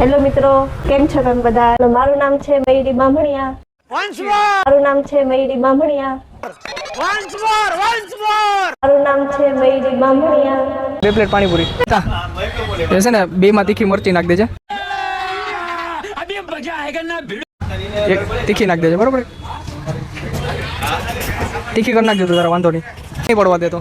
Hello મિત્રો કેમ છો તમે બધા? મારું નામ છે મયુરી બામણિયા. મારું નામ છે મયુરી બામણિયા. મારું નામ છે મયુરી બામણિયા. બે પ્લેટ પાણીપુરી. એ છે ને બે માં તીખી મરચી નાખ દેજે. એક તીખી નાખ દેજે બરોબર? તીખી કરી નાખજો તારા વાંધો નહીં. નહીં પડવા દેતો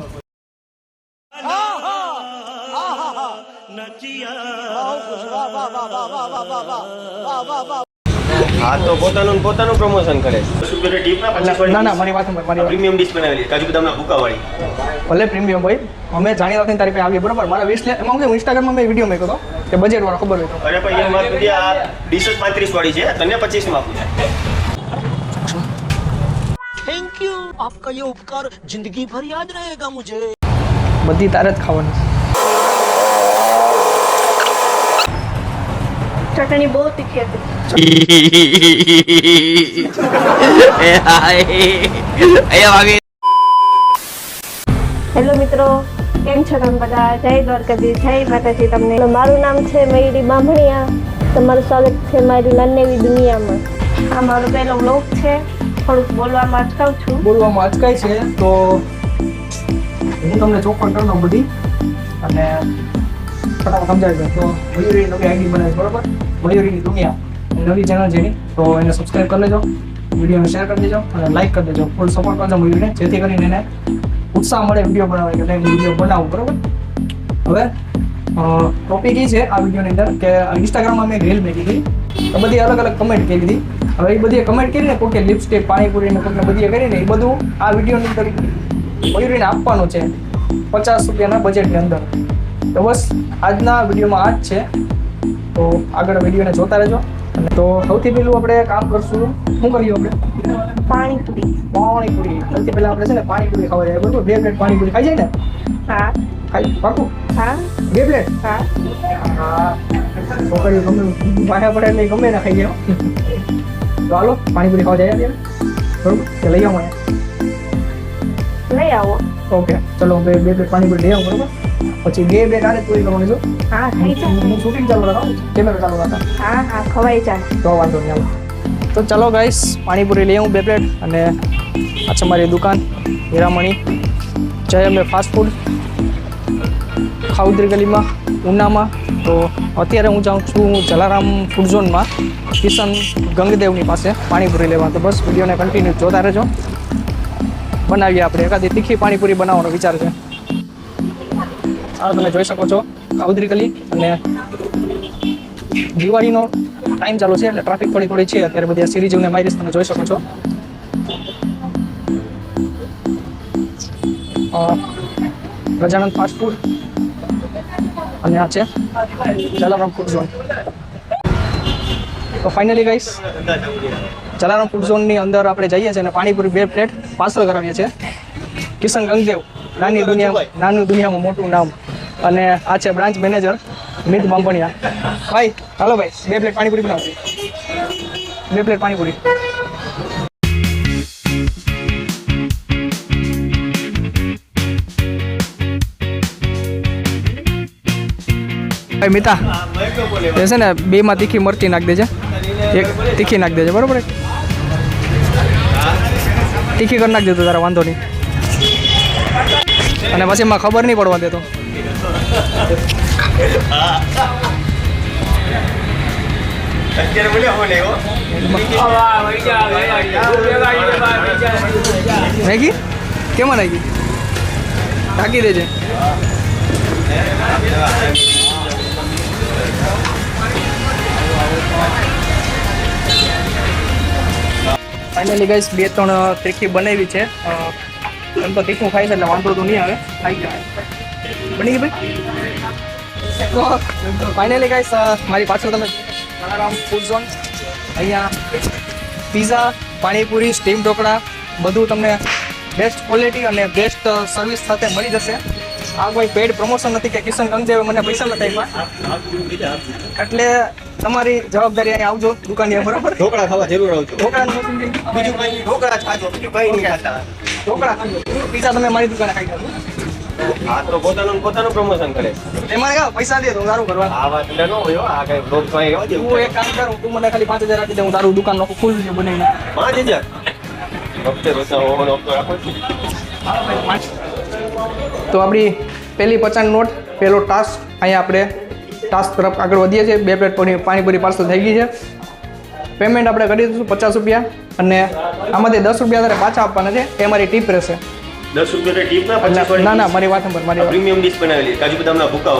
પ્રીમિયમ ભાઈ અમે જાણી તારી પાસે આવીએ બરોબર? મારા વીસ એમાં હું મેં વીડિયો મેક્યો વાળો ખબર હોય આ ડીશ પાંત્રીસ વાળી છે. તને પચીસમાં થેન્ક યુ આપકા યે ઉપકાર જિંદગી ભર યાદ રહેગા મુજે. બધી તારે જ ખાવાની ચટણી બહુ તીખી હતી. હેલો મિત્રો, કેમ છો તમે બધા? જય દ્વારકાજી જય માતાજી તમને. મારું નામ છે મયુરી બામણિયા. તમારું સ્વાગત છે મારી નાનેવી દુનિયામાં. આ મારો પહેલો વ્લોગ છે. થોડુંક બોલવામાં અટકાવ છું. બોલવામાં અચકાય છે, તો હું તમને ચોખ્ખો કરી બધી. અને ફટાફટ સમજાવી દઉં તો મયુરી નવી મયુરીની દુનિયા. નવી ચેનલ તો એને સબસ્ક્રાઈબ કરી લેજો. વિડીયોને શેર કરી દેજો અને લાઈક કરી દેજો. ફૂલ સપોર્ટ કરજો મયુરીને, જેથી કરીને એને ઉત્સાહ મળે વીડિયો બનાવવાની એટલે વીડિયો બનાવું, બરોબર? હવે ટોપિક એ છે આ વિડીયોની અંદર કે ઇન્સ્ટાગ્રામમાં મેં રીલ મેકી હતી. તો બધી અલગ અલગ કમેન્ટ કરી હતી. હવે એ બધી કમેન્ટ કરીને કોકે લિપસ્ટિક પાણીપુરી ને કોકને બધી કરીને એ બધું આ વિડીયોની અંદર મયુરીને આપવાનું છે પચાસ રૂપિયાના બજેટની અંદર. તો બસ આજના વિડીયોમાં આ જ છે. તો આગળ વિડીયોને જોતા રહેજો. અને તો સૌથી પહેલું આપણે કામ કરશું. શું કરીએ આપણે? પાણીપુરી. પાણીપુરી. સૌથી પહેલા આપણે છે ને પાણીપુરી ખાવા જાય બરોબર? બે પ્લેટ પાણીપુરી ખાઈ જાય ને? હા. ખાઈ? પાકું? હા. બે પ્લેટ હા. હા છોકરીઓ ગમે માયા પડે એટલે ગમે ના ખાઈ જાય તો હાલો પાણીપુરી ખાવા જાય બરોબર? લઈ આવો અહીંયા. લઈ આવો. ઓકે. ચલો બે બે પ્લેટ પાણીપુરી લઈ આવો બરોબર? પછી બે બે નાની પૂરી કરવાની છું. હા થઈ હું શૂટિંગ ચાલુ રાખું. કેમેરા ચાલુ રાખા. હા હા ખવાઈ જાય તો વાંધો નહીં તો ચલો ગાઈસ પાણીપુરી લઈ આવું બે પ્લેટ અને આ છે મારી દુકાન હીરામણી. જય અમે ફાસ્ટ ફૂડ ખાઉદરી ગલીમાં ઉનામાં. તો અત્યારે હું જાઉં છું જલારામ ફૂડ ઝોનમાં કિશન ગંગદેવની પાસે પાણીપુરી લેવા. તો બસ વિડીયોને કન્ટિન્યુ જોતા રહેજો. બનાવીએ આપણે એકાદી તીખી પાણીપુરી બનાવવાનો વિચાર છે. આ તમે જોઈ શકો છો કાઉદરી ગલી અને દિવાળીનો ટાઈમ ચાલુ છે એટલે ટ્રાફિક થોડી થોડી છે. અત્યારે બધી સિરીઝને મારી તમે જોઈ શકો છો. ગજાનંદ ફાસ્ટ ફૂડ અને આ છે જલારામ ફૂડ ઝોન તો ફાઇનલી ગાઈસ જલારામ ફૂડ ઝોનની અંદર આપણે જઈએ છીએ અને પાણીપુરી બે પ્લેટ પાર્સલ કરાવીએ છીએ. કિશન ગંગદેવ. નાની દુનિયા નાની દુનિયામાં મોટું નામ. અને આ છે બ્રાન્ચ મેનેજર મિત બાંભણિયા. ભાઈ હાલો ભાઈ બે પ્લેટ પાણીપુરી બનાવજો. બે પ્લેટ પાણીપુરી. ભાઈ મિતા એ છે ને બે માં તીખી મરચી નાખ દેજે. એક તીખી નાખ દેજે બરોબર? તીખી કરી નાખ દેજો તારા વાંધો નહીં. અને પછી એમાં ખબર નહીં પડવા દેતો અત્યારે બોલ્યો હો લેવો? નાખી? કેમાં નાખી? ઢાંકી દેજે. ફાઇનલી ગાઈસ બે ત્રણ ત્રીખી બનાવી છે. એમ તો તીખું ખાઈશ એટલે વાંધો તો નહીં આવે. ખાઈ જાય બની ગઈ ભાઈ? તો ફાઇનલી ગાઈસ મારી પાછળ તમે કલારામ ફૂડ ઝોન અહીંયા પીઝા પાણીપુરી સ્ટીમ ઢોકળા બધું તમને બેસ્ટ ક્વોલિટી અને બેસ્ટ સર્વિસ સાથે મળી જશે. આ કોઈ પેડ પ્રમોશન નથી કે કિશન ગંગદેવે મને પૈસા નથી આપ્યા. એટલે તમારી જવાબદારી અહીં આવજો દુકાને બરાબર? ઢોકળા ખાવા જરૂર આવજો. ઢોકળા બીજું ઢોકળા ખાજો. બીજું કઈ નહીં ખાતા. ઢોકળા ખાજો તમે મારી દુકાને ખાઈ જાવ આ તો પોતાનું પોતાનું પ્રમોશન કરે એમાં ક્યાં પૈસા દે તો હું તારું કરવા આ વાત ન હોય આ કઈ બ્લોગ તો રહેવા તું એક કામ કરું તું મને ખાલી પાંચ હજાર આપી દે હું તારું દુકાન નો ફૂલ વીડિયો બનાવીને. પાંચ હજાર? હપ્તે રોતા હોવાનો રાખો તો આપણી પહેલી પચાસ નોટ પહેલો ટાસ્ક અહીંયા આપણે ટાસ્ક તરફ આગળ વધીએ છીએ. બે પ્લેટ પાણીપુરી પાર્સલ થઈ ગઈ છે. પેમેન્ટ આપણે કરી દઈશું પચાસ રૂપિયા. અને આમાંથી દસ રૂપિયા તારે પાછા આપવાના છે. એ મારી ટીપ રહેશે. દસ રૂપિયા ટીપ ના ના ના મારી વાત સાંભળ મારી પ્રીમિયમ ડિશ બનાવેલી કાજુ બદામના ભૂકા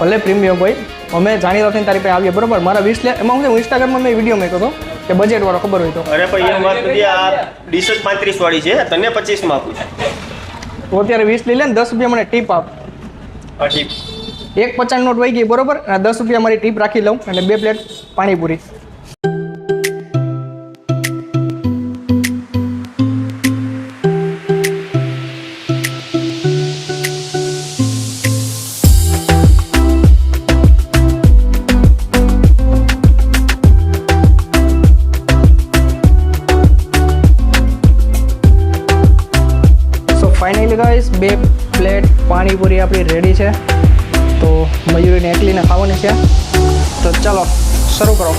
ભલે પ્રીમિયમ હોય અમે જાણીતા થઈને તારી પાસે આવીએ બરોબર? મારા વીસ લે એમાં હું ઇન્સ્ટાગ્રામમાં મેં વીડિયો મેં હતો કે બજેટ વાળો ખબર હોય તો. અરે પણ એમ વાત નથી આ ડીશ જ પાંત્રીસ વાળી છે તને પચીસમાં આપું છું. તો અત્યારે વીસ લઈ લે ને દસ રૂપિયા મને ટીપ આપ. ટીપ. એક પચાસ નોટ વહી ગઈ બરોબર? અને દસ રૂપિયા મારી ટીપ રાખી લઉં અને બે પ્લેટ પાણીપુરી. પાણીપુરી આપણી રેડી છે. તો મયુરીને એકલીને ખાવાની છે. તો ચાલો શરૂ કરો.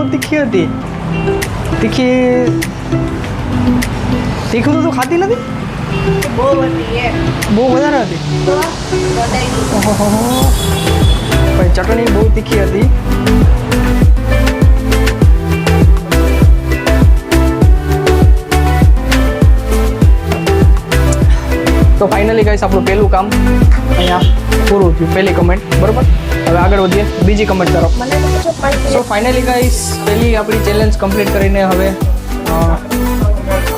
ચટણી બહુ તીખી હતી તીખી તો તું ખાતી નથી બહુ બહુ વધારે હતી. પણ ચટણી બહુ તીખી હતી તો ફાઇનલી ગાઈસ આપણું પહેલું કામ અહીંયા પૂરું થયું. પહેલી કમેન્ટ બરોબર? હવે આગળ વધીએ. બીજી કમેન્ટ પાંચ સો ફાઇનલી ગાઈસ પહેલી આપણી ચેલેન્જ કમ્પ્લીટ કરીને હવે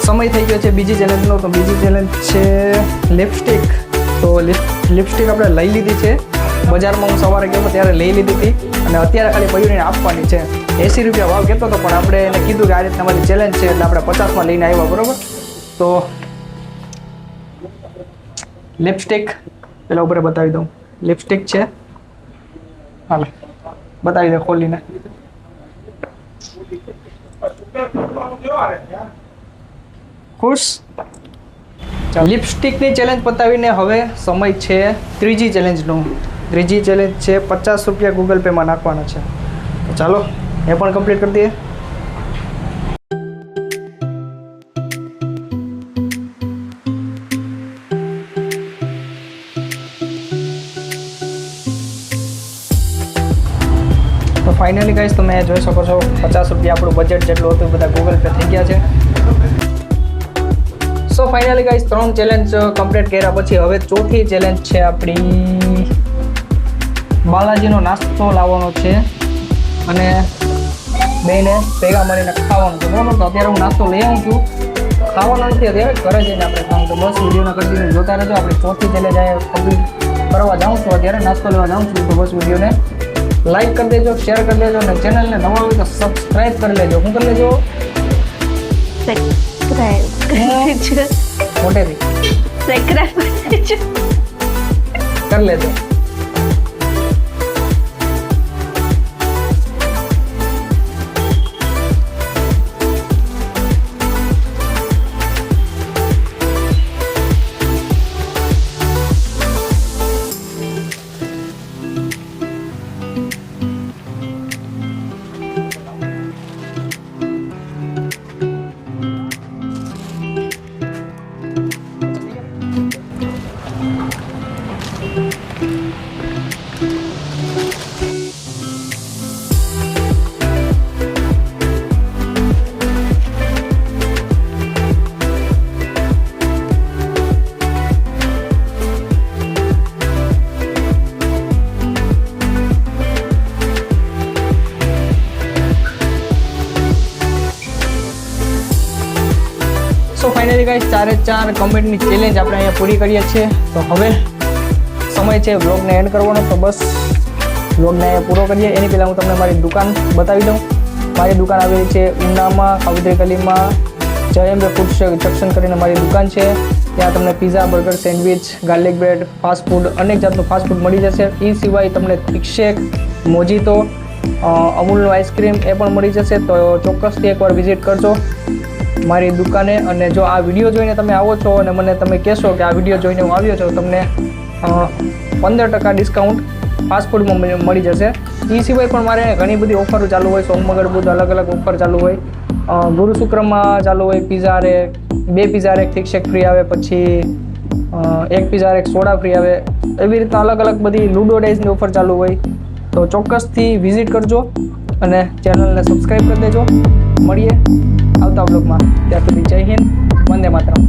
સમય થઈ ગયો છે બીજી ચેલેન્જનો તો બીજી ચેલેન્જ છે લિપસ્ટિક તો લિપસ્ટિક આપણે લઈ લીધી છે. બજારમાં હું સવારે ગયો ત્યારે લઈ લીધી હતી. અને અત્યારે ખાલી પયુરીને આપવાની છે. એંસી રૂપિયા ભાવ કહેતો હતો પણ આપણે એને કીધું કે આ રીતના અમારી ચેલેન્જ છે એટલે આપણે પચાસમાં લઈને આવ્યા બરોબર? તો લિપસ્ટિક પેલા ઉપર બતાવી દઉં. લિપસ્ટિક છે. હાલો. બતાવી દે ખોલીને. ખુશ? લિપસ્ટિકની ચેલેન્જ પતાવીને હવે સમય છે ત્રીજી ચેલેન્જનો ત્રીજી ચેલેન્જ છે પચાસ રૂપિયા ગૂગલ પેમાં નાખવાના છે. ચાલો, એ પણ કમ્પ્લીટ કરી દઈએ. ફાઇનલી ગાઈસ તમે જોઈ શકો છો, પચાસ રૂપિયા આપણું બજેટ જેટલું હતું બધા ગૂગલ પે થઈ ગયા છે. સો ફાઇનલી ગાઈસ ત્રણ ચેલેન્જ કમ્પ્લીટ કર્યા પછી હવે ચોથી ચેલેન્જ છે આપણી બાલાજીનો નાસ્તો લાવવાનો છે અને બેને ભેગા મળીને ખાવાનું છે. બરાબર? તો અત્યારે હું નાસ્તો લઈ આવું છું. ખાવાનો નથી અત્યારે, ઘરે જઈને આપણે ખાવું તો બસ વિડીયોના કન્ટિન્યુ જોતા રહેજો. આપણે ચોથી ચેલેન્જ કમ્પ્લીટ કરવા જાઉં છું અત્યારે, નાસ્તો લેવા જાઉં છું તો બસ વિડીયોને લાઈક કરી દેજો શેર કરી દેજો અને ચેનલને નવા હોય તો સબસ્ક્રાઈબ કરી લેજો. શું કરી લેજો? મોટેથી. કરી લેજો. ચારે ચાર કમેન્ટની ચેલેન્જ આપણે અહીંયા પૂરી કરીએ છીએ. તો હવે સમય છે બ્લોગને એન્ડ કરવાનો. તો બસ બ્લોગને અહીંયા પૂરો કરીએ. એની પહેલાં હું તમને મારી દુકાન બતાવી દઉં. મારી દુકાન આવેલી છે ઉનામાં કાવતરી ગલીમાં. જય અંબે ફૂડ જંક્શન કરીને મારી દુકાન છે. ત્યાં તમને pizza burger sandwich garlic bread fast food અનેક જાતનું ફાસ્ટ ફૂડ મળી જશે. એ સિવાય તમને થિક શેક મોજીતો અમૂલનું આઈસ્ક્રીમ એ પણ મળી જશે, તો ચોક્કસથી એકવાર વિઝિટ કરજો મારી દુકાને. અને જો આ વીડિયો જોઈને તમે આવો છો અને મને તમે કહેશો કે આ વીડિયો જોઈને હું આવ્યો છું તમને પંદર ટકા ડિસ્કાઉન્ટ ફાસ્ટફૂડમાં મળી જશે. એ સિવાય પણ મારે ઘણી બધી ઓફરો ચાલુ હોય, સોમ, મંગળ, બુધ, અલગ અલગ ઓફર ચાલુ હોય. ગુરુ શુક્રમાં ચાલુ હોય પીઝા રે બે પીઝા રેક થિક શેક ફ્રી આવે, પછી એક પીઝા એક સોડા ફ્રી આવે. એવી રીતના અલગ અલગ બધી લુડો ડાઇઝની ઓફર ચાલુ હોય. તો ચોક્કસથી વિઝિટ કરજો અને ચેનલને સબસ્ક્રાઈબ કરી દેજો. મળીએ આવતા બ્લોગમાં ત્યાં સુધી જય હિન્દ, વંદે માતરમ.